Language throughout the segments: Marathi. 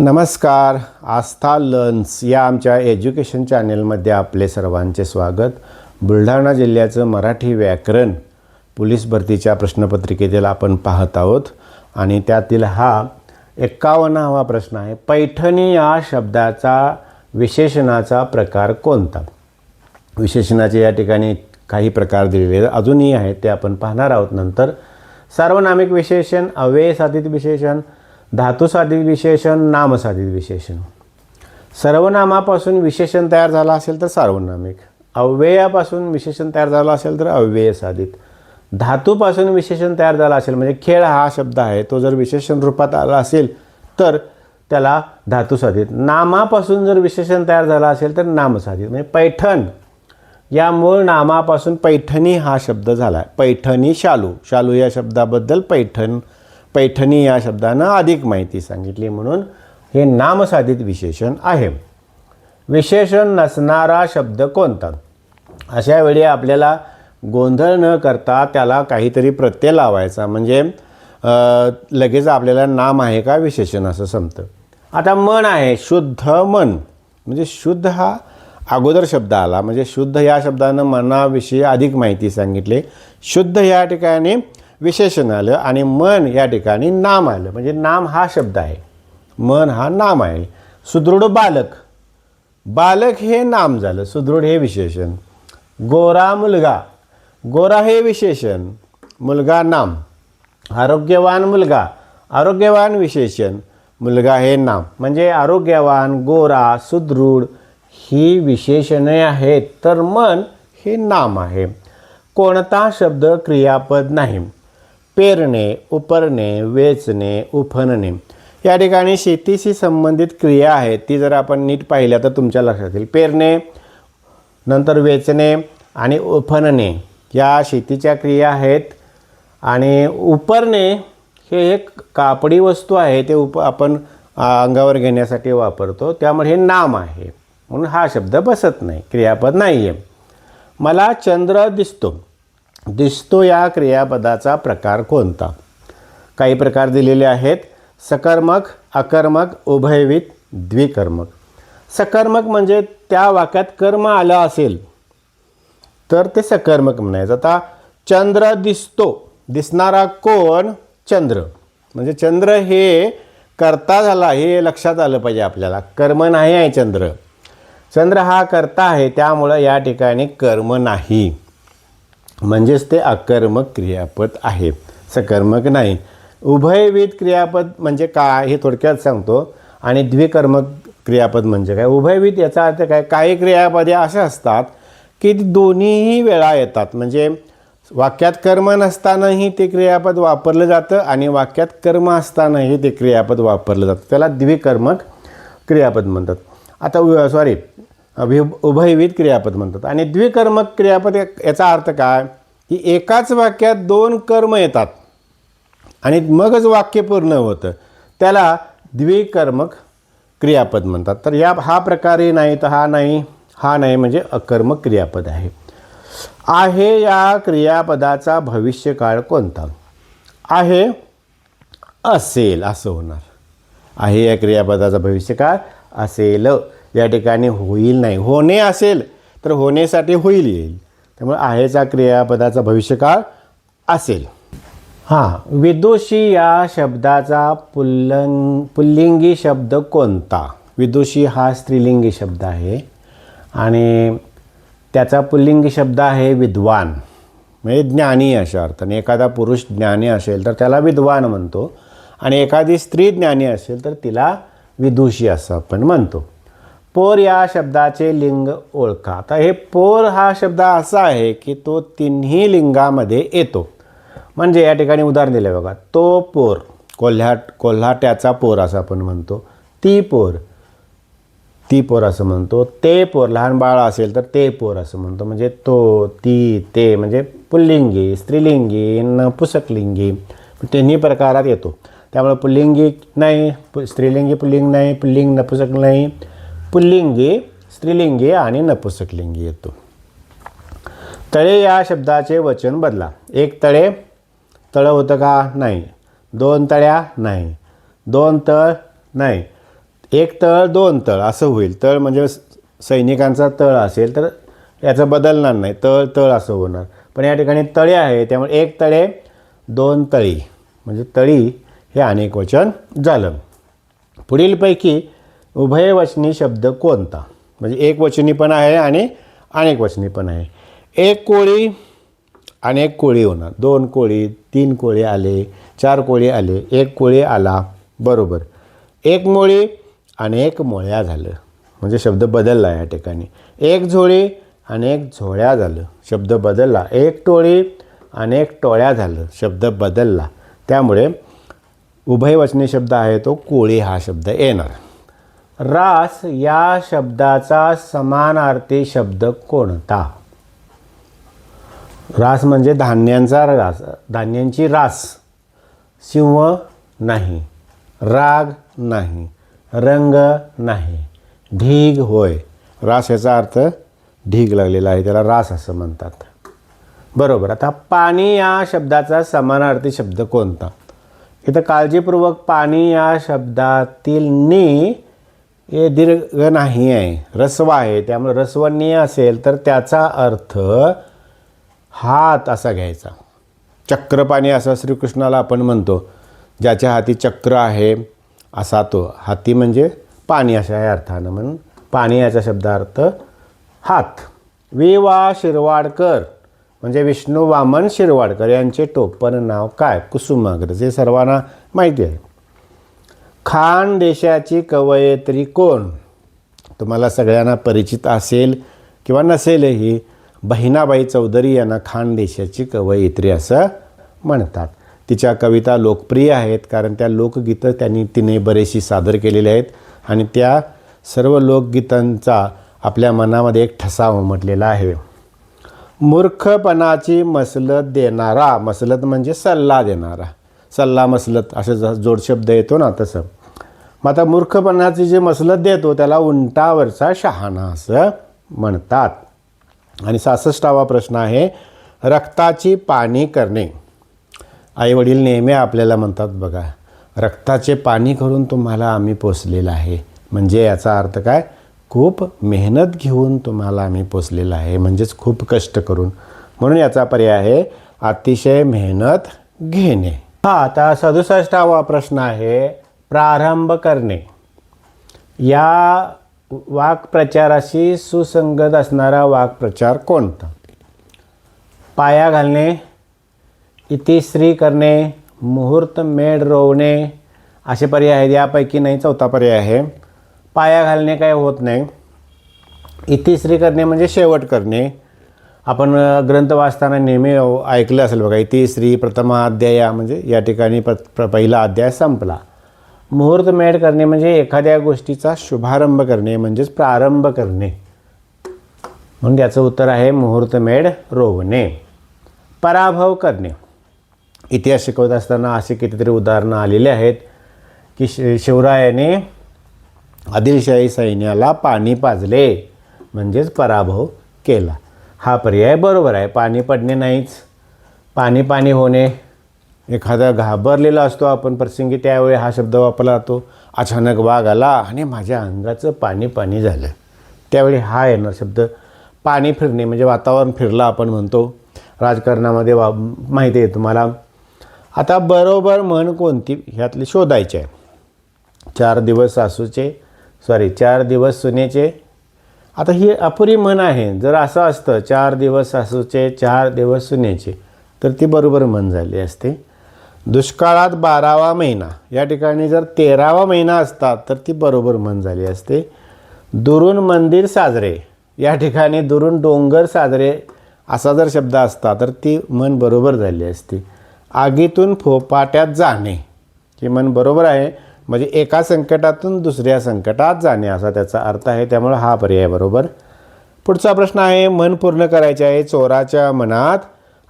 नमस्कार आस्था लर्न्स या आमच्या एज्युकेशन चॅनेलमध्ये आपले सर्वांचे स्वागत. बुलढाणा जिल्ह्याचं मराठी व्याकरण पोलीस भरतीच्या प्रश्नपत्रिकेतील आपण पाहत आहोत आणि त्यातील हा एक्कावन्नावा प्रश्न आहे पैठणी या शब्दाचा विशेषणाचा प्रकार कोणता? विशेषणाचे या ठिकाणी काही प्रकार दिलेले अजूनही आहेत ते आपण पाहणार आहोत नंतर. सार्वनामिक विशेषण अव्ययसाधित विशेषण धातुसाधित विशेषण नामसाधित विशेषण. सर्वनामापासून विशेषण तयार झालं असेल तर सार्वनामिक. अव्ययापासून विशेषण तयार झालं असेल तर अव्यय साधित धातूपासून विशेषण तयार झाला असेल म्हणजे खेळ हा शब्द आहे तो जर विशेषण रूपात आला असेल तर त्याला धातुसाधित. नामापासून जर विशेषण तयार झालं असेल तर नामसाधित. म्हणजे पैठण. या मूळ नामापासून पैठणी हा शब्द झाला. आहे पैठणी शालू. शालू या शब्दाबद्दल पैठण पैठणी या शब्दानं अधिक माहिती सांगितली म्हणून हे नामसाधित विशेषण आहे. विशेषण नसणारा शब्द कोणता? अशा वेळी आपल्याला गोंधळ न करता त्याला काहीतरी प्रत्यय लावायचा. म्हणजे लगेच आपल्याला नाम आहे का विशेषण असं समतं. आता मन आहे शुद्ध मन. म्हणजे शुद्ध हा अगोदर शब्द आला. म्हणजे शुद्ध या शब्दानं मनाविषयी अधिक माहिती सांगितली. शुद्ध या ठिकाणी विशेषण आलं आणि मन या ठिकाणी नाम आलं. म्हणजे नाम हा शब्द आहे. मन हा नाम आहे. सुदृढ बालक. बालक हे नाम झालं. सुदृढ हे विशेषण. गोरा मुलगा. गोरा हे विशेषण. मुलगा नाम. आरोग्यवान मुलगा. आरोग्यवान विशेषण. मुलगा हे नाम. म्हणजे आरोग्यवान गोरा सुदृढ ही विशेषणे आहेत. तर मन हे नाम आहे. कोणता शब्द क्रियापद नाही. पेरणे उपरणे वेचणे उफणणे या ठिकाणी शेतीशी संबंधित क्रिया आहेत ती जर आपण नीट पाहिल्या तर तुमच्या लक्षात येईल. पेरणे नंतर वेचणे आणि उफणणे या शेतीच्या क्रिया आहेत. आणि उपरणे हे एक कापडी वस्तू आहे. ते उप आपण अंगावर घेण्यासाठी वापरतो. त्यामुळे हे नाम आहे. म्हणून हा शब्द बसत नाही. क्रियापद नाही आहे मला चंद्र दिसतो. दिसतो या क्रियापदाचा प्रकार कोणता? काही प्रकार दिलेले आहेत. सकर्मक अकर्मक उभयवित द्विकर्मक. सकर्मक म्हणजे त्या वाक्यात कर्म आलं असेल तर ते सकर्मक म्हणायचं. आता चंद्र दिसतो. दिसणारा कोण? चंद्र. म्हणजे चंद्र हे करता झाला हे लक्षात आलं पाहिजे आपल्याला. कर्म नाही आहे चंद्र. चंद्र हा करता आहे त्यामुळं या ठिकाणी कर्म नाही. म्हणजेच ते अकर्मक क्रियापद आहे. सकर्मक नाही. उभयविध क्रियापद म्हणजे काय हे थोडक्यात सांगतो. आणि द्विकर्मक क्रियापद म्हणजे काय? उभयविध याचा अर्थ काय? काही क्रियापदे अशा असतात की दोन्हीही वेळा येतात. म्हणजे वाक्यात कर्म नसतानाही ते क्रियापद वापरलं जातं आणि वाक्यात कर्म असतानाही ते क्रियापद वापरलं जातं. त्याला द्विकर्मक क्रियापद म्हणतात. आता सॉरी अभि उभयविध क्रियापद म्हणतात. आणि द्विकर्मक क्रियापद याचा अर्थ काय? की एकाच वाक्यात दोन कर्म येतात. आणि मगच वाक्य पूर्ण होतं. त्याला द्विकर्मक क्रियापद म्हणतात. तर या हा प्रकारही नाही तर हा नाही हा नाही म्हणजे अकर्मक क्रियापद आहे. आहे या क्रियापदाचा भविष्यकाळ कोणता? आहे असेल असं होणार. आहे या क्रियापदाचा भविष्यकाळ असेल. या ठिकाणी होईल नाही. होणे असेल तर होण्यासाठी होईल येईल. त्यामुळे आहेचा क्रियापदाचा भविष्यकाळ असेल. हां विदुषी या शब्दाचा पुल्लं पुल्लिंगी शब्द कोणता? विदुषी हा स्त्रीलिंगी शब्द आहे. आणि त्याचा पुल्लिंगी शब्द आहे विद्वान. म्हणजे ज्ञानी अशा अर्थाने. एखादा पुरुष ज्ञानी असेल तर त्याला विद्वान म्हणतो. आणि एखादी स्त्री ज्ञानी असेल तर तिला विदुषी असं आपण म्हणतो. पोर या शब्दाचे लिंग ओळखा. आता हे पोर हा शब्द असा आहे की तो तिन्ही लिंगामध्ये येतो. म्हणजे या ठिकाणी उदाहरण दिलं बघा. तो पोर कोल्हा कोल्हाट्याचा पोर असं आपण म्हणतो. ती पोर ती पोर असं म्हणतो. ते पोर लहान बाळ असेल तर ते पोर असं म्हणतो. म्हणजे तो ती ते म्हणजे पुल्लिंगी स्त्रीलिंगी नपुसकलिंगी तिन्ही प्रकारात येतो. त्यामुळे पुल्लिंगी नाही पु स्त्रीलिंगी पुल्लिंग नाही पुल्लिंग नपुसक नाही. पुल्लिंगी स्त्रीलिंगी आणि नपुसकलिंगी येतो. तळे या शब्दाचे वचन बदला. एक तळे तळं होतं का? नाही. दोन तळ्या? नाही. दोन तळ? नाही. एक तळ दोन तळ असं होईल. तळ म्हणजे स- सैनिकांचा तळ असेल तर याचं बदलणार नाही. तळ तळ असं होणार. पण या ठिकाणी तळे आहे त्यामुळे एक तळे दोन तळी. म्हणजे तळी हे अनेक वचन झालं. पुढीलपैकी उभयवचनी शब्द कोणता? म्हणजे एक वचनी पण आहे आणि अनेक वचनी पण आहे. एक कोळी अनेक कोळी होणार. दोन कोळी तीन कोळी आले चार कोळी आले एक कोळी आला. बरोबर. एक मोळी अनेक मोळ्या झालं. म्हणजे शब्द बदलला या ठिकाणी. एक झोळी अनेक झोळ्या झालं. शब्द बदलला. एक टोळी अनेक टोळ्या झालं. शब्द बदलला. त्यामुळे उभयवचनी शब्द आहे तो कोळी हा शब्द येणार. रास या शब्दाचा समानार्थी शब्द कोणता? रास म्हणजे धान्यांचा रास धान्यांची रास. सिंह नाही राग नाही रंग नाही ढीग होय. रास याचा अर्थ ढीग लागलेला आहे त्याला रास असं म्हणतात. बरोबर आता पाणी या शब्दाचा समानार्थी शब्द कोणता? इथं काळजीपूर्वक पाणी या शब्दातील नी हे दीर्घ नाही आहे रस्व आहे. त्यामुळे रस्वनीय असेल तर त्याचा अर्थ हात असा घ्यायचा. चक्रपाणी असं श्रीकृष्णाला आपण म्हणतो. ज्याच्या हाती चक्र आहे असा तो. हाती म्हणजे पाणी अशा या अर्थानं म्हणून. पाणी याचा शब्दार्थ हात. वि वा शिरवाडकर. म्हणजे विष्णू वामन शिरवाडकर. यांचे टोपण नाव काय? कुसुमाग्रज. हे सर्वांना माहिती आहे. खान देशाची कवयित्री कोण? तुम्हाला सगळ्यांना परिचित असेल किंवा नसेलही बहिणाबाई चौधरी यांना खानदेशाची कवयित्री असं म्हणतात. तिच्या कविता लोकप्रिय आहेत कारण त्या लोकगीतं त्यांनी तिने बरेचशी सादर केलेली आहेत आणि त्या सर्व लोकगीतांचा आपल्या मनामध्ये एक ठसा उमटलेला आहे. मूर्खपणाची मसलत देणारा मसलत म्हणजे सल्ला देणारा. सल्ला मसलत असं ज- जोडशब्द येतो ना तसं. मग आता मूर्खपणाची जी मसलत देतो त्याला उंटावरचा शहाणा असं म्हणतात. आणि सासष्टावा प्रश्न आहे रक्ताची पाणी करणे. आई वडील नेहमी आपल्याला म्हणतात बघा रक्ताचे पाणी करून तुम्हाला आम्ही पोचलेलं आहे. म्हणजे याचा अर्थ काय? खूप मेहनत घेऊन तुम्हाला आम्ही पोचलेलं आहे. म्हणजेच खूप कष्ट करून. म्हणून याचा पर्याय आहे अतिशय मेहनत घेणे. हा आता सदुसष्टावा प्रश्न आहे प्रारंभ करणे. या वाक्प्रचाराशी सुसंगत असणारा वाक्प्रचार कोणता? पाया घालणे इतिश्री करणे मुहूर्त मेढ रोवणे असे पर्याय आहेत. यापैकी नाही चौथा पर्याय आहे. पाया घालणे काय होत नाही. इतिश्री करणे म्हणजे शेवट करणे. आपण ग्रंथ वाचताना नेहमी ऐकलं असेल बघा इतिश्री प्रथमा अध्याया म्हणजे या ठिकाणी प प्र पहिला अध्याय संपला. मुहूर्तमेढ करणे म्हणजे एखाद्या गोष्टीचा शुभारंभ करणे म्हणजेच प्रारंभ करणे. म्हणून याचं उत्तर आहे मुहूर्तमेढ रोवणे. पराभव करणे. इतिहास शिकवत असताना असे कितीतरी उदाहरणं आलेली आहेत की शि शिवरायाने आदिलशाही सैन्याला पाणी पाजले म्हणजेच पराभव केला. हा पर्याय बरोबर आहे. पाणी पडणे नाहीच. पाणी पाणी होणे एखादा घाबरलेला असतो आपण प्रसंगी त्यावेळी हा शब्द वापरला जातो अचानक वाघ आला आणि माझ्या अंगाचं पाणी पाणी झालं. त्यावेळी हा येणार शब्द पाणी फिरणे म्हणजे वातावरण फिरला आपण म्हणतो. राजकारणामध्ये वा माहिती आहे तुम्हाला. आता बरोबर म्हण कोणती? ह्यातली शोधायची आहे. चार दिवस सासूचे सॉरी चार दिवस सुनेचे. आता ही अपुरी म्हण आहे. जर असं असतं चार दिवस सासूचे चार दिवस सुनेचे तर ती बरोबर म्हण झाली असते. दुष्काळात बारावा महिना. या ठिकाणी जर तेरावा महिना असता तर ती बरोबर म्हण झाली असते. दुरून मंदिर साजरे. या ठिकाणी दुरून डोंगर साजरे असा जर शब्द असता तर ती मन बरोबर झाली असती. आगीतून फोपाट्यात जाणे ही मन बरोबर आहे. म्हणजे एका संकटातून दुसऱ्या संकटात जाणे असा त्याचा अर्थ आहे. त्यामुळे हा पर्याय बरोबर. पुढचा प्रश्न आहे मन पूर्ण करायचे आहे चोराच्या मनात.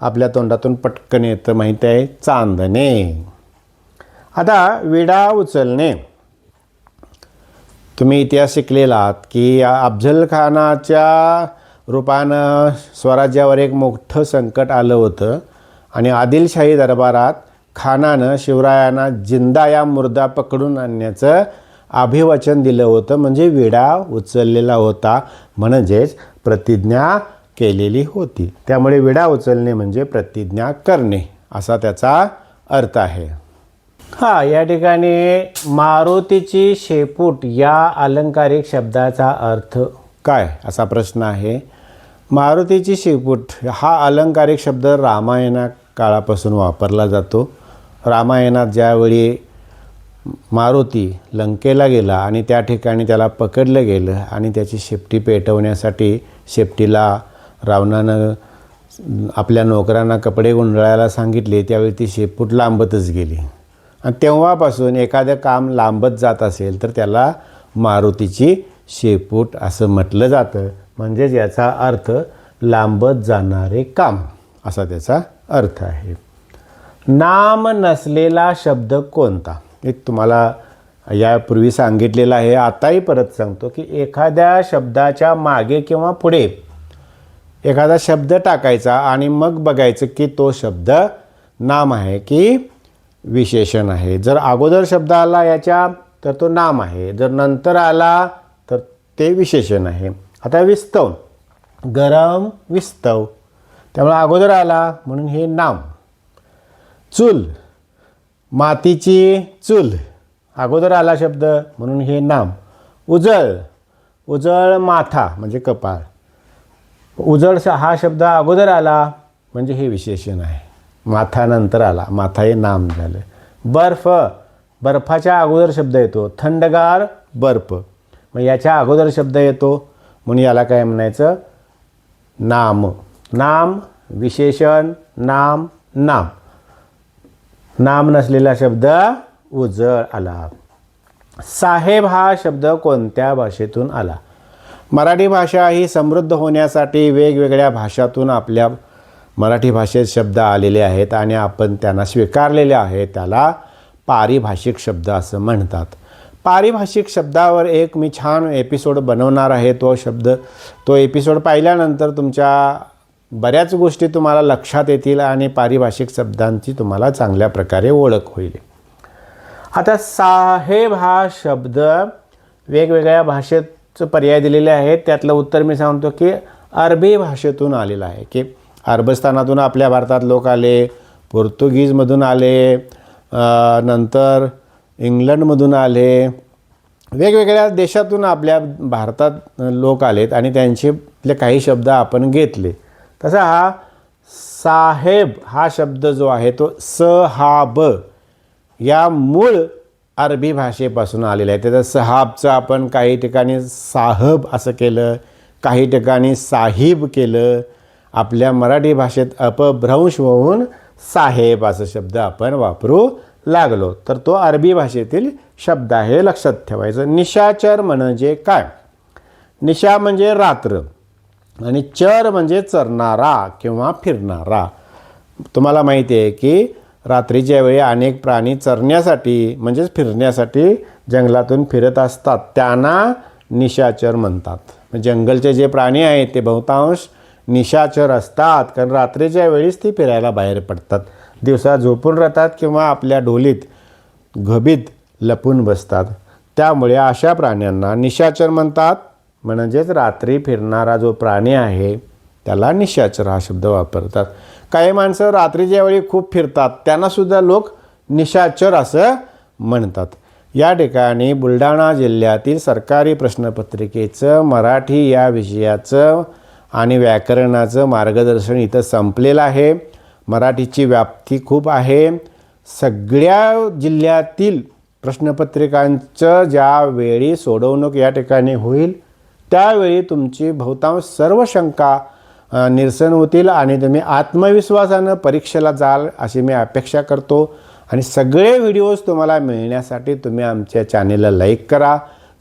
आपल्या तोंडातून पटकन येतं माहिती आहे चांदणे. आता विडा उचलणे. तुम्ही इतिहास शिकलेला आहात की या अफजल खानाच्या रूपानं स्वराज्यावर एक मोठं संकट आलं होतं आणि आदिलशाही दरबारात खानानं शिवरायांना जिंदा या मुर्दा पकडून आणण्याचं अभिवचन दिलं होतं. म्हणजे विडा उचललेला होता. म्हणजेच प्रतिज्ञा केलेली होती. त्यामुळे विडा उचलणे म्हणजे प्रतिज्ञा करणे असा त्याचा अर्थ आहे. हा या ठिकाणी मारुतीची शेपूट या अलंकारिक शब्दाचा अर्थ काय असा प्रश्न आहे. मारुतीची शेपूट हा अलंकारिक शब्द रामायणा काळापासून वापरला जातो. रामायणात ज्यावेळी मारुती लंकेला गेला आणि त्या ठिकाणी त्याला पकडलं गेलं आणि त्याची शेपटी पेटवण्यासाठी शेपटीला रावणानं आपल्या नोकरांना कपडे गुंडाळायला सांगितले त्यावेळी ती शेपूट लांबतच गेली. आणि तेव्हापासून एखादं काम लांबत जात असेल तर त्याला मारुतीची शेपूट असं म्हटलं जातं. म्हणजेच याचा अर्थ लांबत जाणारे काम असा त्याचा अर्थ आहे. नाम नसलेला शब्द कोणता? एक तुम्हाला यापूर्वी सांगितलेलं आहे. आताही परत सांगतो की एखाद्या शब्दाच्या मागे किंवा पुढे एखादा शब्द टाकायचा आणि मग बघायचं की तो शब्द नाम आहे की विशेषण आहे. जर अगोदर शब्द आला याच्या तर तो नाम आहे. जर नंतर आला तर ते विशेषण आहे. आता विस्तव. गरम विस्तव. त्यामुळे अगोदर आला म्हणून हे नाम. चूल. मातीची चूल. अगोदर आला शब्द म्हणून हे नाम. उजळ. उजळ माथा म्हणजे कपाळ. उजळ हा शब्द अगोदर आला म्हणजे हे विशेषण आहे. माथा नंतर आला. माथा हे नाम झालं. बर्फ बर्फाच्या अगोदर शब्द येतो. थंडगार बर्फ. मग याच्या अगोदर शब्द येतो. म्हणून याला काय म्हणायचं? नाम. नाम विशेषण नाम नाम. नाम नसलेला शब्द उजळ आला. साहेब हा शब्द कोणत्या भाषेतून आला? मराठी भाषा ही समृद्ध होण्यासाठी वेगवेगळ्या भाषातून आपल्या मराठी भाषेत शब्द आलेले आहेत आणि आपण त्यांना स्वीकारलेले आहे त्याला पारिभाषिक शब्द असं म्हणतात. पारिभाषिक शब्दावर एक मी छान एपिसोड बनवणार आहे. तो शब्द तो एपिसोड पाहिल्यानंतर तुमच्या बऱ्याच गोष्टी तुम्हाला लक्षात येतील आणि पारिभाषिक शब्दांची तुम्हाला चांगल्या प्रकारे ओळख होईल. आता साहेब हा शब्द वेगवेगळ्या भाषेत चं पर्याय दिलेले आहेत. त्यातलं उत्तर मी सांगतो की अरबी भाषेतून आलेलं आहे की अरबस्थानातून आपल्या भारतात लोक आले पोर्तुगीजमधून आले नंतर इंग्लंडमधून आले. वेगवेगळ्या देशातून आपल्या भारतात लोक आलेत आणि त्यांचे काही शब्द आपण घेतले. तसा हा साहेब हा शब्द जो आहे तो सहाब या मूळ अरबी भाषेपासून आलेलं आहे त्याचा सहाबचं आपण काही ठिकाणी साहब असं केलं काही ठिकाणी साहिब केलं. आपल्या मराठी भाषेत अपभ्रंश होऊन साहेब असा शब्द आपण वापरू लागलो. तर तो अरबी भाषेतील शब्द आहे लक्षात ठेवायचं. निशाचर म्हणजे काय? निशा म्हणजे रात्र आणि चर म्हणजे चरणारा किंवा फिरणारा. तुम्हाला माहिती आहे की रात्रीच्या वेळी अनेक प्राणी चरण्यासाठी म्हणजेच फिरण्यासाठी जंगलातून फिरत असतात त्यांना निशाचर म्हणतात. जंगलचे जे प्राणी आहेत ते बहुतांश निशाचर असतात कारण रात्रीच्या वेळीच ती फिरायला बाहेर पडतात. दिवसा झोपून राहतात किंवा आपल्या ढोलीत घबीत लपून बसतात. त्यामुळे अशा प्राण्यांना निशाचर म्हणतात. म्हणजेच रात्री फिरणारा जो प्राणी आहे त्याला निशाचर हा शब्द वापरतात. काही माणसं रात्रीच्या वेळी खूप फिरतात त्यांनासुद्धा लोक निशाचर असं म्हणतात. या ठिकाणी बुलढाणा जिल्ह्यातील सरकारी प्रश्नपत्रिकेचं मराठी या विषयाचं आणि व्याकरणाचं मार्गदर्शन इथं संपलेलं आहे. मराठीची व्याप्ती खूप आहे. सगळ्या जिल्ह्यातील प्रश्नपत्रिकांचं ज्यावेळी सोडवणूक या ठिकाणी होईल त्यावेळी तुमची बहुतांश सर्व शंका निरसन होतील आणि तुम्ही आत्मविश्वासानं परीक्षेला जाल अशी मी अपेक्षा करतो. आणि सगळे व्हिडिओज तुम्हाला मिळण्यासाठी तुम्ही आमच्या चॅनेलला लाईक करा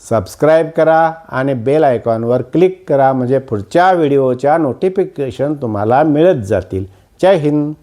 सबस्क्राईब करा आणि बेल आयकॉनवर क्लिक करा म्हणजे पुढच्या व्हिडिओच्या नोटिफिकेशन तुम्हाला मिळत जातील. जय हिंद.